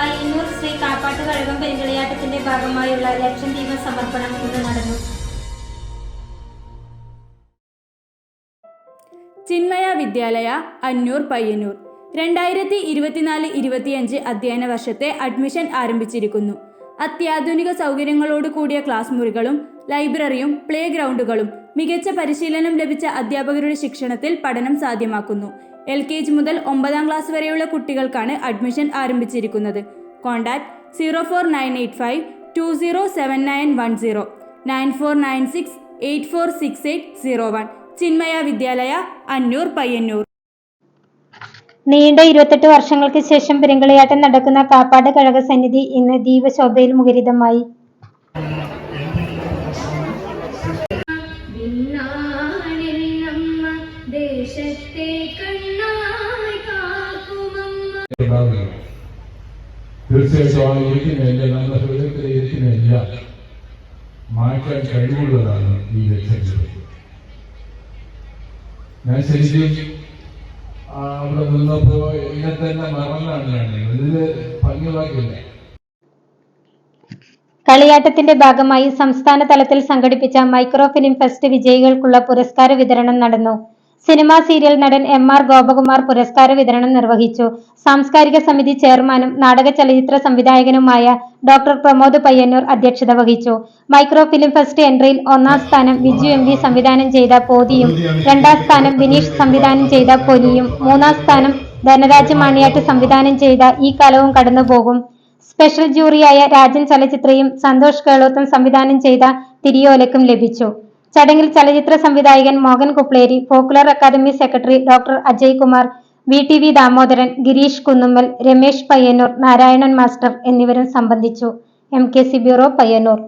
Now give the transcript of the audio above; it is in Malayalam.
പയ്യന്നൂർ ശ്രീ കാപ്പാട്ട് കഴകം പെരുങ്കളിയാട്ടത്തിന്റെ ഭാഗമായുള്ള ലക്ഷദ്വീപ സമർപ്പണം ഇന്ന് നടന്നു. ചിന്മയ വിദ്യാലയ അന്നൂർ പയ്യന്നൂർ. രണ്ടായിരത്തി ഇരുപത്തിനാല് ഇരുപത്തിയഞ്ച് അധ്യയന വർഷത്തെ അഡ്മിഷൻ ആരംഭിച്ചിരിക്കുന്നു. അത്യാധുനിക സൗകര്യങ്ങളോട് കൂടിയ ക്ലാസ് മുറികളും ലൈബ്രറിയും പ്ലേ ഗ്രൗണ്ടുകളും മികച്ച പരിശീലനം ലഭിച്ച അധ്യാപകരുടെ ശിക്ഷണത്തിൽ പഠനം സാധ്യമാക്കുന്നു. എൽ കെ ജി മുതൽ ഒമ്പതാം ക്ലാസ് വരെയുള്ള കുട്ടികൾക്കാണ് അഡ്മിഷൻ ആരംഭിച്ചിരിക്കുന്നത്. Contact zero four nine eight five two zero seven nine one zero nine four nine six eight four six eight zero one. Chinmaya Vidyalaya Annur Payyanur. നീണ്ട ഇരുപത്തെട്ട് വർഷങ്ങൾക്ക് ശേഷം പെരുങ്കളിയാട്ടം നടക്കുന്ന കാപ്പാട് കഴക സന്നിധി ഇന്ന് ദീപശോഭയിൽ മുഖരിതമായി. വിണ്ണാണില്ലമ്മ തീർച്ചയായിട്ടും ആ ഇരിക്കുന്നതിന്റെ നമ്മുടെ ഹൃദയത്തിൽ ഇരിക്കുന്നതെല്ലാം മാറ്റാൻ കഴിവുള്ളതാണ് ഈ ലക്ഷ്യങ്ങൾ ഞാൻ ശരിക്കും അവിടെ നിന്നപ്പോ എന്നെ തന്നെ മറന്നാണ് ഞാൻ ഇതിൽ ഭംഗിവാക്കില്ല കളിയാട്ടത്തിന്റെ ഭാഗമായി സംസ്ഥാന തലത്തിൽ സംഘടിപ്പിച്ച മൈക്രോ ഫിലിം ഫെസ്റ്റ് വിജയികൾക്കുള്ള പുരസ്കാര വിതരണം നടന്നു. സിനിമാ സീരിയൽ നടൻ എം ആർ ഗോപകുമാർ പുരസ്കാര വിതരണം നിർവഹിച്ചു. സാംസ്കാരിക സമിതി ചെയർമാനും നാടക ചലച്ചിത്ര സംവിധായകനുമായ ഡോക്ടർ പ്രമോദ് പയ്യന്നൂർ അധ്യക്ഷത വഹിച്ചു. മൈക്രോ ഫിലിം ഫെസ്റ്റ് എൻട്രിയിൽ ഒന്നാം സ്ഥാനം വിജു എം വി സംവിധാനം ചെയ്ത പോതിയും രണ്ടാം സ്ഥാനം വിനീഷ് സംവിധാനം ചെയ്ത പൊലിയും മൂന്നാം സ്ഥാനം ധനരാജ് മണിയാട്ട് സംവിധാനം ചെയ്ത ഈ കലവും കടന്നുപോകും. സ്പെഷ്യൽ ജൂറിയായ രാജൻ ചലച്ചിത്രയും സന്തോഷ് ഗെഹ്ലോത്തും സംവിധാനം ചെയ്ത തിരിയോലക്കും ലഭിച്ചു. ചടങ്ങിൽ ചലച്ചിത്ര സംവിധായകൻ Mohan Kupleri popular academy secretary doctor Ajay Kumar V T V Damodaran Girish Kunnummal Ramesh Payyanur Narayanan master എന്നിവരും സംബന്ധിച്ചു. M K C bureau Payyanur.